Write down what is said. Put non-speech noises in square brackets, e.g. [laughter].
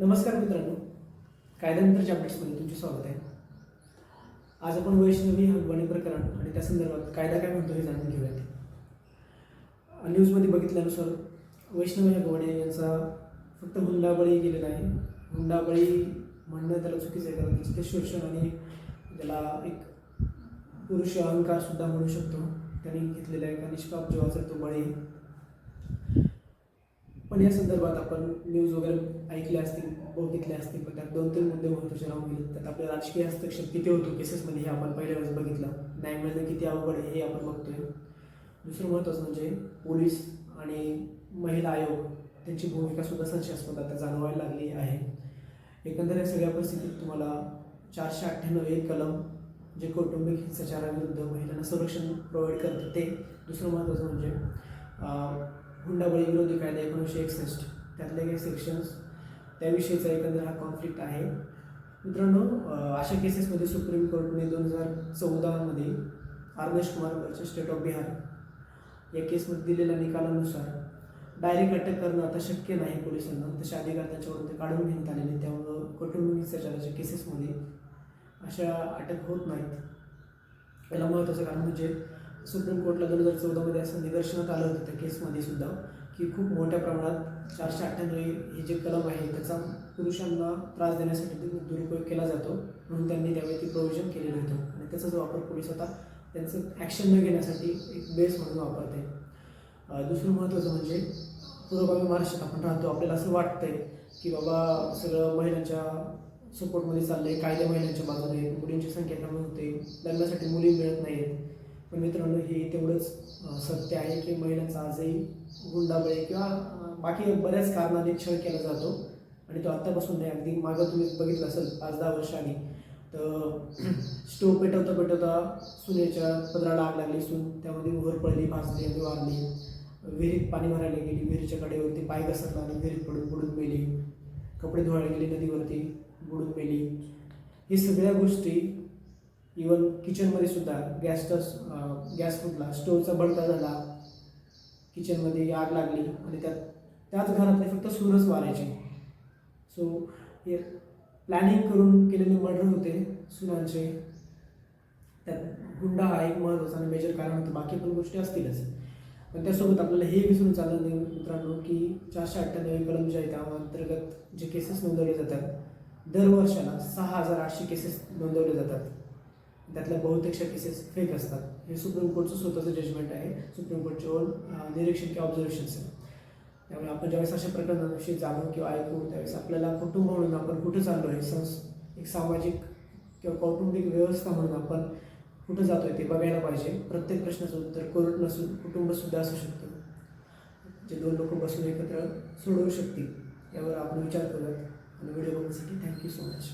नमस्कार मित्रांनो. कायद्यानंतरच्या अपडेट्समध्ये तुमचे स्वागत आहे. आज आपण वैष्णवी हगवाणी प्रकरण आणि त्या संदर्भात कायदा काय म्हणतो हे जाणून घेऊयात. न्यूजमध्ये बघितल्यानुसार वैष्णवी हगवाणे यांचा फक्त हुंडाबळी गेलेला आहे. हुंडाबळी म्हणणं त्याला चुकीचं आहे कारण त्याचं शोषण आणि त्याला एक पुरुष अहंकारसुद्धा म्हणू शकतो. त्यांनी घेतलेला आहे का? निष्पाप जीवाचा तो बळी. पण या संदर्भात आपण न्यूज वगैरे ऐकले असतील बघितले असतील पण त्यात दोन तीन मुद्दे महत्त्वाचे राहून गेले त्यात आपले राजकीय हस्तक्षेप किती होतो केसेसमध्ये हे आपण पहिल्या वेळेस बघितलं. न्याय मिळणं किती अवघड आहे हे आपण बघतोय. दुसरं महत्त्वाचं म्हणजे पोलीस आणि महिला आयोग त्यांची भूमिका सुद्धा संशयास्पद आता जाणवायला लागली आहे. एकंदर या सगळ्या परिस्थितीत तुम्हाला चारशे अठ्ठ्याण्णव एक कलम जे कौटुंबिक हिंसाचाराविरुद्ध महिलांना संरक्षण प्रोव्हाइड करतं ते दुसरं महत्त्वाचं म्हणजे हुंडाबळी विरोधी कायदा एकोणीसशे एकसष्ट. त्यातले काही सेक्शन्स त्याविषयीचा एकंदर हा कॉन्फ्लिक्ट आहे. मित्रांनो अशा केसेसमध्ये सुप्रीम कोर्टने दोन हजार चौदामध्ये Arnesh Kumar versus state of Bihar या केसमध्ये दिलेल्या निकालानुसार डायरेक्ट अटक करणं आता शक्य नाही पोलिसांना. तसे अधिकार त्यांच्यावरून ते काढून घेण्यात आलेले त्यामुळं कौटुंबिक हिंसाचाराच्या केसेसमध्ये अशा अटक होत नाहीत. याला महत्त्वाचं कारण म्हणजे सुप्रीम कोर्टला दोन हजार चौदामध्ये असं निदर्शनात आलं होतं त्या केसमध्ये सुद्धा की खूप मोठ्या प्रमाणात चारशे अठ्ठ्याण्णव हे जे कलम आहे त्याचा पुरुषांना त्रास देण्यासाठी दुरुपयोग केला जातो म्हणून त्यांनी त्यावेळी ती प्रोव्हिजन केलेलं होतं. आणि त्याचा जो वापर पोलीस आता त्यांचं ॲक्शन न घेण्यासाठी एक बेस म्हणून वापरते दुसरं महत्त्वाचं म्हणजे पूर्वगामी महाराष्ट्रात आपण राहतो आपल्याला असं वाटतंय की बाबा सगळं महिलांच्या सपोर्टमध्ये चाललंय कायदे महिलांच्या बाजूने मुलींची संख्या कमी होते लग्नासाठी मुली मिळत नाहीत पण मित्रांनो हे तेवढंच सत्य आहे की महिलांचा आजही गुंडाबळी किंवा बाकी बऱ्याच कारणाने छळ केला जातो. आणि तो आत्तापासून नाही अगदी मागं तुम्ही बघितलं असेल पाच दहा वर्षांनी. तर [clears throat] स्टोव पेटवता पेटवता सुनेच्या पदराला आग लागली सून त्यामध्ये उघड पडली भाजली आणि वारली विहिरीत पाणी भरायला गेली विहिरीच्या कडेवरती पाय घसरला आणि विहिरीत पडून बुडून मेली. कपडे धुवायला गेली नदीवरती बुडून मेली. हे सगळ्या गोष्टी इवन किचनमध्ये सुद्धा गॅसचा गॅस फुटला स्टोवचा बळका झाला. किचनमध्ये आग लागली आणि त्यात त्याच घरातले फक्त सूरच वारायचे. सो हे प्लॅनिंग करून केलेले मर्डर होते सुनांचे. त्यात गुंडा हा एक महत्त्वाचा आणि मेजर कारण होतं. बाकी पण गोष्टी असतीलच. पण त्यासोबत आपल्याला हे विसरून चाललं नाही मित्रांनो की चारशे अठ्ठ्याण्णव कलम जे आहे त्या अंतर्गत जे केसेस नोंदवले जातात दर वर्षाला सहा हजार आठशे केसेस नोंदवले जातात. त्यातल्या बहुतेकशा केसेस फेक असतात. हे सुप्रीम कोर्टचं स्वतःचं जजमेंट आहे. सुप्रीम कोर्टचे ओन निरीक्षण किंवा ऑब्झर्वेशन्स आहे त्यामुळे आपण ज्यावेळेस अशा प्रकरणांविषयी जाणू किंवा ऐकू त्यावेळेस आपल्याला कुटुंब म्हणून आपण कुठं चाललो आहे संस एक सामाजिक किंवा कौटुंबिक व्यवस्था म्हणून आपण कुठं जातो आहे ते बघायला पाहिजे. प्रत्येक प्रश्नाचं उत्तर कोर्ट नसून कुटुंबसुद्धा असू शकतं. जे दोन लोक बसून एकत्र सोडवू शकतील यावर आपण विचार करूयात. आणि व्हिडिओ बघण्यासाठी थँक्यू सो मच